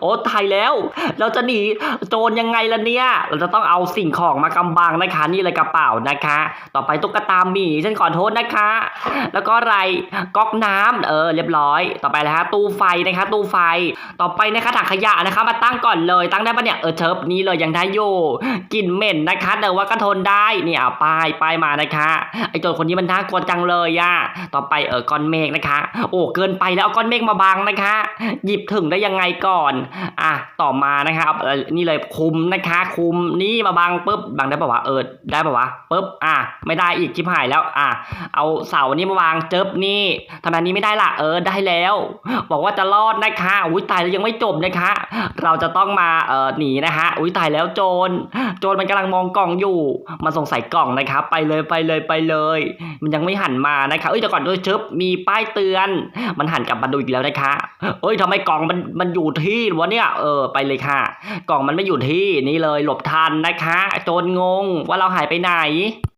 โอ้ตายแล้ว เราจะหนีโจรยังไงล่ะเนี่ย เราจะต้องเอาสิ่งของมากำบังนะคะ นี่เลยกระเป๋านะคะ ต่อไปตุ๊กตาหมีฉันขอโทษนะคะ แล้วก็อะไรก๊อกน้ำเออเรียบร้อย ต่อไปแล้วฮะตู้ไฟนะคะ ตู้ไฟ ต่อไปนะคะถังขยะนะคะ มาตั้งก่อนเลย ตั้งได้ปะเนี่ยเออเชิบนี้เลยยังได้อยู่กลิ่นเหม็นนะคะแต่ว่าก็ทนได้เนี่ยเอาป้ายป้ายมานะคะไอโจรคนนี้มันน่ากลัวจังเลยอะต่อไปเออก้อนเมฆนะคะ โอ้เกินไปแล้วเอาก้อนเมฆมาบังนะคะ หยิบถึงได้ยังไงก่อนอะต่อมานะครับนี่เลยคุมนะคะคุมนี่มาบังปุ๊บบังได้ปะวะเออได้ปะวะปุ๊บอะไม่ได้อีกชิบหายแล้วอะเอาเสานี้มาวางเจิบนี่ทำไมนนี้ไม่ได้ล่ะเออได้แล้ว บอกว่าจะรอดนะคะอุ้ยตายแล้วยังไม่จบนะคะ เราจะต้องมาเออหนีนะคะอุ้ยตายแล้วโจร โจรมันกำลังมองกล่องอยู่ มันสงสัยกล่องนะครับ ไปเลยไปเลยไปเลย มันยังไม่หันมานะคะเอ้ยแต่ก่อนด้วยเชิบมีป้ายเตือน มันหันกลับมาดูอีกแล้วนะคะ เอ้ยทำไมกล่องมันมันอยู่ที่วะเนี่ยเออไปเลยค่ะ กล่องมันไม่อยู่ที่นี่เลยหลบทันนะคะ โจรงงว่าเราหายไปไหน